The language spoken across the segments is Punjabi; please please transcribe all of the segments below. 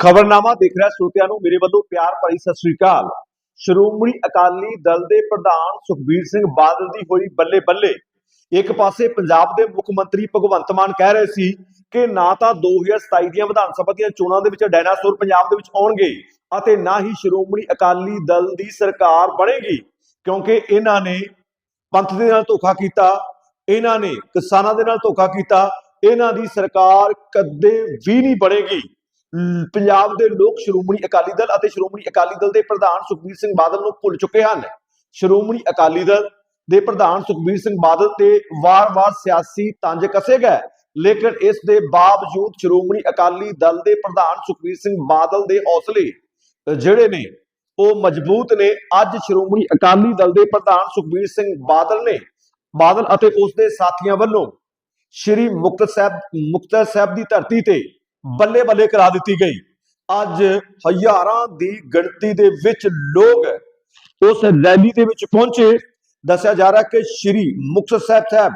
ਖਬਰਨਾਮਾ ਦੇਖ ਰਿਹਾ ਸਰੋਤਿਆਂ ਨੂੰ। ਮੇਰੇ ਵੱਲੋਂ ਪਿਆਰ ਭਰੀ ਸਤਿ ਸ੍ਰੀ ਅਕਾਲ। ਸ਼੍ਰੋਮਣੀ ਅਕਾਲੀ ਦਲ ਦੇ ਪ੍ਰਧਾਨ ਸੁਖਬੀਰ ਸਿੰਘ ਬਾਦਲ ਦੀ ਹੋਈ ਬੱਲੇ ਬੱਲੇ। ਇੱਕ ਪਾਸੇ ਪੰਜਾਬ ਦੇ ਮੁੱਖ ਮੰਤਰੀ ਭਗਵੰਤ ਮਾਨ ਕਹਿ ਰਹੇ ਸੀ ਕਿ ਨਾ ਤਾਂ 2027 ਦੀਆਂ ਵਿਧਾਨ ਸਭਾ ਦੀਆਂ ਚੋਣਾਂ ਦੇ ਵਿੱਚ ਡਾਇਨਾਸੌਰ ਪੰਜਾਬ ਦੇ ਵਿੱਚ ਆਉਣਗੇ ਅਤੇ ਨਾ ਹੀ ਸ਼੍ਰੋਮਣੀ ਅਕਾਲੀ ਦਲ ਦੀ ਸਰਕਾਰ ਬਣੇਗੀ। ਕਿਉਂਕਿ ਇਹਨਾਂ ਨੇ ਪੰਥ ਦੇ ਨਾਲ ਧੋਖਾ ਕੀਤਾ, ਇਹਨਾਂ ਨੇ ਕਿਸਾਨਾਂ ਦੇ ਨਾਲ ਧੋਖਾ ਕੀਤਾ, ਇਹਨਾਂ ਦੀ ਸਰਕਾਰ ਕਦੇ ਵੀ ਨਹੀਂ ਬਣੇਗੀ। ਪੰਜਾਬ ਦੇ ਲੋਕ ਸ਼੍ਰੋਮਣੀ ਅਕਾਲੀ ਦਲ ਅਤੇ ਸ਼੍ਰੋਮਣੀ ਅਕਾਲੀ ਦਲ ਦੇ ਪ੍ਰਧਾਨ ਸੁਖਬੀਰ ਸਿੰਘ ਬਾਦਲ ਨੂੰ ਭੁੱਲ ਚੁੱਕੇ ਹਨ। ਸ਼੍ਰੋਮਣੀ ਅਕਾਲੀ ਦਲ ਦੇ ਪ੍ਰਧਾਨ ਸੁਖਬੀਰ ਸਿੰਘ ਬਾਦਲ ਤੇ ਵਾਰ-ਵਾਰ ਸਿਆਸੀ ਤੰਜ ਕਸੇ ਗਏ, ਲੇਕਿਨ ਇਸ ਦੇ ਬਾਵਜੂਦ ਸ਼੍ਰੋਮਣੀ ਅਕਾਲੀ ਦਲ ਦੇ ਪ੍ਰਧਾਨ ਸੁਖਬੀਰ ਸਿੰਘ ਬਾਦਲ ਦੇ ਹੌਸਲੇ ਜਿਹੜੇ ਨੇ, ਉਹ ਮਜ਼ਬੂਤ ਨੇ। ਅੱਜ ਸ਼੍ਰੋਮਣੀ ਅਕਾਲੀ ਦਲ ਦੇ ਪ੍ਰਧਾਨ ਸੁਖਬੀਰ ਸਿੰਘ ਬਾਦਲ ਨੇ, ਬਾਦਲ ਅਤੇ ਉਸ ਦੇ ਸਾਥੀਆਂ ਵੱਲੋਂ ਸ਼੍ਰੀ ਮੁਕਤਸਰ ਸਾਹਿਬ ਮੁਕਤਸਰ ਸਾਹਿਬ ਦੀ ਧਰਤੀ ਤੇ ਬੱਲੇ ਬੱਲੇ ਕਰਾ ਦਿੱਤੀ ਗਈ। ਅੱਜ ਹਜ਼ਾਰਾਂ ਦੀ ਗਿਣਤੀ ਦੇ ਵਿੱਚ ਲੋਕ ਉਸ ਰੈਲੀ ਦੇ ਵਿੱਚ ਪਹੁੰਚੇ। ਦੱਸਿਆ ਜਾ ਰਿਹਾ ਕਿ ਸ਼੍ਰੀ ਮੁਕਤਸਰ ਸਾਹਿਬ ਸਾਹਿਬ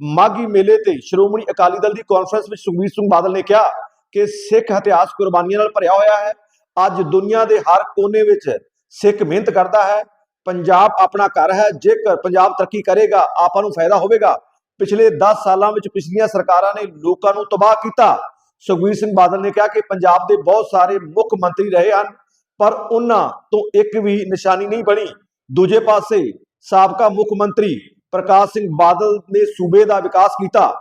ਮਾਗੀ ਮੇਲੇ ਤੇ ਸ਼੍ਰੋਮਣੀ ਅਕਾਲੀ ਦਲ ਦੀ ਕਾਨਫਰੰਸ ਵਿੱਚ ਸੁਖਬੀਰ ਸਿੰਘ ਬਾਦਲ ਨੇ ਕਿਹਾ ਕਿ ਸਿੱਖ ਇਤਿਹਾਸ ਕੁਰਬਾਨੀਆਂ ਨਾਲ ਭਰਿਆ ਹੋਇਆ ਹੈ। ਅੱਜ ਦੁਨੀਆ ਦੇ ਹਰ ਕੋਨੇ ਵਿੱਚ ਸਿੱਖ ਮਿਹਨਤ ਕਰਦਾ ਹੈ। ਪੰਜਾਬ ਆਪਣਾ ਘਰ ਹੈ। ਜੇਕਰ ਪੰਜਾਬ ਤਰੱਕੀ ਕਰੇਗਾ, ਆਪਾਂ ਨੂੰ ਫਾਇਦਾ ਹੋਵੇਗਾ। ਪਿਛਲੇ 10 ਸਾਲਾਂ ਵਿੱਚ ਪਿਛਲੀਆਂ ਸਰਕਾਰਾਂ ਨੇ ਲੋਕਾਂ ਨੂੰ ਤਬਾਹ ਕੀਤਾ। ਸੁਖਬੀਰ ਸਿੰਘ ਬਾਦਲ ਨੇ ਕਿਹਾ ਕਿ ਪੰਜਾਬ ਦੇ ਬਹੁਤ ਸਾਰੇ ਮੁੱਖ ਮੰਤਰੀ ਰਹੇ ਹਨ, ਪਰ ਉਹਨਾਂ ਤੋਂ ਇੱਕ ਵੀ ਨਿਸ਼ਾਨੀ ਨਹੀਂ ਬਣੀ। ਦੂਜੇ ਪਾਸੇ ਸਾਬਕਾ ਮੁੱਖ ਮੰਤਰੀ ਪ੍ਰਕਾਸ਼ ਸਿੰਘ ਬਾਦਲ ਨੇ ਸੂਬੇ ਦਾ ਵਿਕਾਸ ਕੀਤਾ।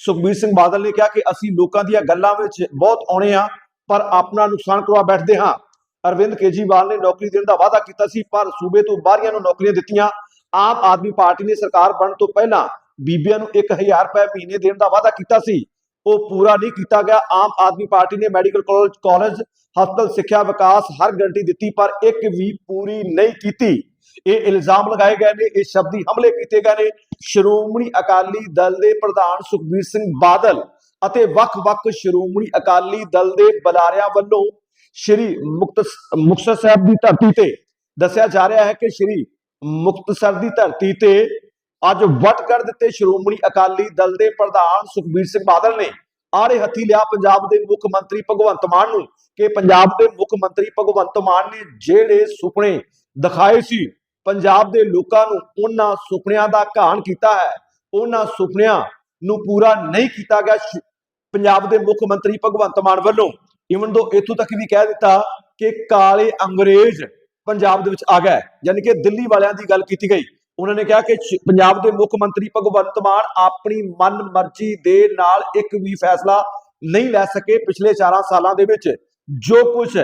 ਸੁਖਬੀਰ ਸਿੰਘ ਬਾਦਲ ਨੇ ਕਿਹਾ ਕਿ ਅਸੀਂ ਲੋਕਾਂ ਦੀਆਂ ਗੱਲਾਂ ਵਿੱਚ ਬਹੁਤ ਆਉਣੇ ਆ ਪਰ ਆਪਣਾ ਨੁਕਸਾਨ ਕਰਵਾ ਬੈਠਦੇ ਹਾਂ। ਅਰਵਿੰਦ ਕੇਜੀਵਾਲ ਨੇ ਨੌਕਰੀ ਦੇਣ ਦਾ ਵਾਅਦਾ ਕੀਤਾ ਸੀ, ਪਰ ਸੂਬੇ ਤੋਂ ਬਾਹਰੀਆਂ ਨੂੰ ਨੌਕਰੀਆਂ ਦਿੱਤੀਆਂ। ਆਮ ਆਦਮੀ ਪਾਰਟੀ ਨੇ ਸਰਕਾਰ ਬਣਨ ਤੋਂ ਪਹਿਲਾਂ ਬੀਬੀਆਂ ਨੂੰ 1000 ਰੁਪਏ ਮਹੀਨੇ ਦੇਣ ਦਾ ਵਾਅਦਾ ਕੀਤਾ ਸੀ। ਉਹ ਪੂਰਾ ਨਹੀਂ ਕੀਤਾ ਗਿਆ। ਆਮ ਆਦਮੀ ਪਾਰਟੀ ਨੇ ਮੈਡੀਕਲ ਕਾਲਜ ਕਾਲਜ, ਹਸਪਤਾਲ, ਸਿੱਖਿਆ, ਵਿਕਾਸ ਹਰ ਗਰੰਟੀ ਦਿੱਤੀ, ਪਰ ਇੱਕ ਵੀ ਪੂਰੀ ਨਹੀਂ ਕੀਤੀ। ਇਹ ਇਲਜ਼ਾਮ ਲਗਾਏ ਗਏ ਨੇ, ਇਹ ਸ਼ਬਦੀ ਹਮਲੇ ਕੀਤੇ ਗਏ ਨੇ। ਸ਼੍ਰੋਮਣੀ ਅਕਾਲੀ ਦਲ ਦੇ ਪ੍ਰਧਾਨ ਸੁਖਬੀਰ ਸਿੰਘ ਬਾਦਲ ਅਤੇ ਵੱਖ-ਵੱਖ ਸ਼੍ਰੋਮਣੀ ਅਕਾਲੀ ਦਲ ਦੇ ਬੁਲਾਰਿਆਂ ਵੱਲੋਂ ਸ਼੍ਰੀ ਮੁਕਤਸ ਮੁਕਤਸਰ ਸਾਹਿਬ ਦੀ ਧਰਤੀ ਤੇ ਦੱਸਿਆ ਜਾ ਰਿਹਾ ਹੈ ਕਿ ਸ਼੍ਰੀ ਮੁਕਤਸਰ ਦੀ ਧਰਤੀ ਤੇ ਅੱਜ ਵੱਟ ਕਰ ਦਿੱਤੇ ਸ਼੍ਰੋਮਣੀ ਅਕਾਲੀ ਦਲ ਦੇ ਪ੍ਰਧਾਨ ਸੁਖਬੀਰ ਸਿੰਘ ਬਾਦਲ ਨੇ। ਆੜੇ ਹੱਥੀ ਲਿਆ ਪੰਜਾਬ ਦੇ ਮੁੱਖ ਮੰਤਰੀ ਭਗਵੰਤ ਮਾਨ ਨੂੰ ਕਿ ਪੰਜਾਬ ਦੇ ਮੁੱਖ ਮੰਤਰੀ ਭਗਵੰਤ ਮਾਨ ਨੇ ਜਿਹੜੇ ਸੁਪਨੇ ਦਿਖਾਏ ਸੀ, ਪੰਜਾਬ ਦੇ ਲੋਕਾਂ ਨੂੰ ਉਹਨਾਂ ਸੁਪਨਿਆਂ ਦਾ ਘਾਣ ਕੀਤਾ ਹੈ। ਉਹਨਾਂ ਸੁਪਨਿਆਂ ਨੂੰ ਪੂਰਾ ਨਹੀਂ ਕੀਤਾ ਗਿਆ ਪੰਜਾਬ ਦੇ ਮੁੱਖ ਮੰਤਰੀ ਭਗਵੰਤ ਮਾਨ ਵੱਲੋਂ। ਇਵਨ ਦੋ ਇਥੋਂ ਤੱਕ ਵੀ ਕਹਿ ਦਿੱਤਾ ਕਿ ਕਾਲੇ ਅੰਗਰੇਜ਼ ਪੰਜਾਬ ਦੇ ਵਿੱਚ ਆ ਗਏ ਯਾਨੀ ਕਿ ਦਿੱਲੀ ਵਾਲਿਆਂ ਦੀ ਗੱਲ ਕੀਤੀ ਗਈ। ਉਹਨਾਂ ਨੇ ਕਿਹਾ ਕਿ ਪੰਜਾਬ ਦੇ ਮੁੱਖ ਮੰਤਰੀ ਭਗਵੰਤ ਮਾਨ ਆਪਣੀ ਮਨ ਮਰਜ਼ੀ ਦੇ ਨਾਲ ਇੱਕ ਵੀ ਫੈਸਲਾ ਨਹੀਂ ਲੈ ਸਕੇ ਪਿਛਲੇ 4 ਸਾਲਾਂ ਦੇ ਵਿੱਚ। ਜੋ ਕੁਝ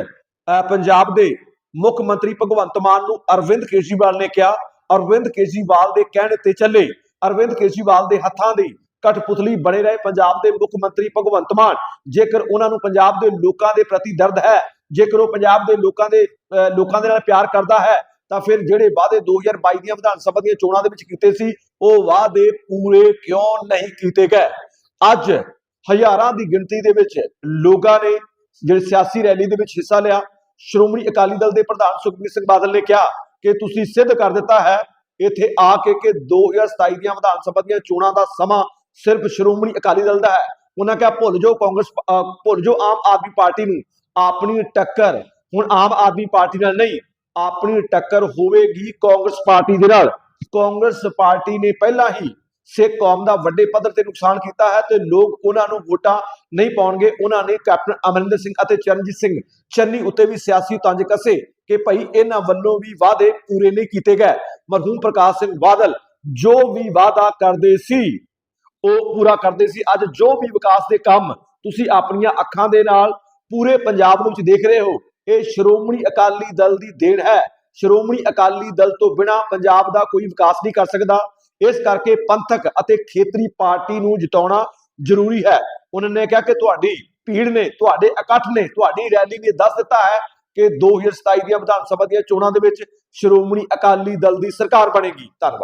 ਪੰਜਾਬ ਦੇ ਮੁੱਖ ਮੰਤਰੀ ਭਗਵੰਤ ਮਾਨ ਨੂੰ ਅਰਵਿੰਦ ਕੇਜਰੀਵਾਲ ਨੇ ਕਿਹਾ, ਅਰਵਿੰਦ ਕੇਜਰੀਵਾਲ ਦੇ ਕਹਿਣ ਤੇ ਚੱਲੇ, ਅਰਵਿੰਦ ਕੇਜਰੀਵਾਲ ਦੇ ਹੱਥਾਂ ਦੀ ਕਠਪੁਤਲੀ ਬਣੇ ਰਹੇ ਪੰਜਾਬ ਦੇ ਮੁੱਖ ਮੰਤਰੀ ਭਗਵੰਤ ਮਾਨ। ਜੇਕਰ ਉਹਨਾਂ ਨੂੰ ਪੰਜਾਬ ਦੇ ਲੋਕਾਂ ਦੇ ਪ੍ਰਤੀ ਦਰਦ ਹੈ, ਜੇਕਰ ਉਹ ਪੰਜਾਬ ਦੇ ਲੋਕਾਂ ਦੇ, ਅਹ, ਲੋਕਾਂ ਦੇ ਨਾਲ ਪਿਆਰ ਕਰਦਾ ਹੈ ਤਾਂ ਫਿਰ ਜਿਹੜੇ ਵਾਅਦੇ 2022 ਦੀਆਂ ਵਿਧਾਨ ਸਭਾ ਦੀਆਂ ਚੋਣਾਂ ਦੇ ਵਿੱਚ ਕੀਤੇ ਸੀ, ਉਹ ਵਾਅਦੇ ਪੂਰੇ ਕਿਉਂ ਨਹੀਂ ਕੀਤੇ ਗਏ? ਅੱਜ ਹਜ਼ਾਰਾਂ ਦੀ ਗਿਣਤੀ ਦੇ ਵਿੱਚ ਲੋਕਾਂ ਨੇ ਜਿਹੜੇ ਸਿਆਸੀ ਰੈਲੀ ਦੇ ਵਿੱਚ ਹਿੱਸਾ ਲਿਆ। ਸ਼੍ਰੋਮਣੀ ਅਕਾਲੀ ਦਲ ਦੇ ਪ੍ਰਧਾਨ ਸੁਖਬੀਰ ਸਿੰਘ ਬਾਦਲ ਨੇ ਕਿਹਾ ਕਿ ਤੁਸੀਂ ਸਿੱਧ ਕਰ ਦਿੱਤਾ ਹੈ, ਇੱਥੇ ਆ ਕੇ ਕਿ 2027 ਦੀਆਂ ਵਿਧਾਨ ਸਭਾ ਦੀਆਂ ਚੋਣਾਂ ਦਾ ਸਮਾਂ ਸਿਰਫ ਸ਼੍ਰੋਮਣੀ ਅਕਾਲੀ ਦਲ ਦਾ ਹੈ। ਉਹਨਾਂ ਕਿਹਾ, ਭੁੱਲ ਜਾਓ ਕਾਂਗਰਸ ਭੁੱਲ ਜਾਓ ਆਮ ਆਦਮੀ ਪਾਰਟੀ ਨੂੰ। ਆਪਣੀ ਟੱਕਰ ਹੁਣ ਆਮ ਆਦਮੀ ਪਾਰਟੀ ਨਾਲ ਨਹੀਂ ਆਪਣੀ ਟੱਕਰ ਹੋਵੇਗੀ ਕਾਂਗਰਸ ਪਾਰਟੀ ਦੇ ਨਾਲ। ਕਾਂਗਰਸ ਪਾਰਟੀ ਨੇ ਪਹਿਲਾਂ ਹੀ ਸਿੱਖ ਕੌਮ ਦਾ ਵੱਡੇ ਪੱਧਰ ਤੇ ਨੁਕਸਾਨ ਕੀਤਾ ਹੈ ਤੇ ਲੋਕ ਉਹਨਾਂ ਨੂੰ ਵੋਟਾਂ ਨਹੀਂ ਪਾਉਣਗੇ। ਉਹਨਾਂ ਨੇ ਕੈਪਟਨ ਅਮਰਿੰਦਰ ਸਿੰਘ ਅਤੇ ਚਰਨਜੀਤ ਸਿੰਘ ਚੰਨੀ ਉੱਤੇ ਵੀ ਸਿਆਸੀ ਤੰਜ ਕਸੇ ਕਿ ਭਾਈ ਇਹਨਾਂ ਵੱਲੋਂ ਵੀ ਵਾਅਦੇ ਪੂਰੇ ਨਹੀਂ ਕੀਤੇ ਗਏ। ਮਰਹੂਮ ਪ੍ਰਕਾਸ਼ ਸਿੰਘ ਬਾਦਲ ਜੋ ਵੀ ਵਾਅਦਾ ਕਰਦੇ ਸੀ, ਉਹ ਪੂਰਾ ਕਰਦੇ ਸੀ। ਅੱਜ ਜੋ ਵੀ ਵਿਕਾਸ ਦੇ ਕੰਮ ਤੁਸੀਂ ਆਪਣੀਆਂ ਅੱਖਾਂ ਦੇ ਨਾਲ ਪੂਰੇ ਪੰਜਾਬ ਨੂੰ ਵਿੱਚ ਦੇਖ ਰਹੇ ਹੋ ਇਹ ਸ਼੍ਰੋਮਣੀ ਅਕਾਲੀ ਦਲ ਦੀ ਦੇਣ ਹੈ। ਸ਼੍ਰੋਮਣੀ ਅਕਾਲੀ ਦਲ ਤੋਂ ਬਿਨਾ ਪੰਜਾਬ ਦਾ ਕੋਈ ਵਿਕਾਸ ਨਹੀਂ ਕਰ ਸਕਦਾ। ਇਸ ਕਰਕੇ ਪੰਥਕ ਅਤੇ ਖੇਤਰੀ ਪਾਰਟੀ ਨੂੰ ਜਿਤਾਉਣਾ ਜ਼ਰੂਰੀ ਹੈ। ਉਹਨਾਂ ਨੇ ਕਿਹਾ ਕਿ ਤੁਹਾਡੀ ਭੀੜ ਨੇ, ਤੁਹਾਡੇ ਇਕੱਠ ਨੇ, ਤੁਹਾਡੀ ਰੈਲੀ ਨੇ ਦੱਸ ਦਿੱਤਾ ਹੈ ਕਿ 2027 ਦੀਆਂ ਵਿਧਾਨ ਸਭਾ ਦੀਆਂ ਚੋਣਾਂ ਦੇ ਵਿੱਚ ਸ਼੍ਰੋਮਣੀ ਅਕਾਲੀ ਦਲ ਦੀ ਸਰਕਾਰ ਬਣੇਗੀ। ਧੰਨਵਾਦ।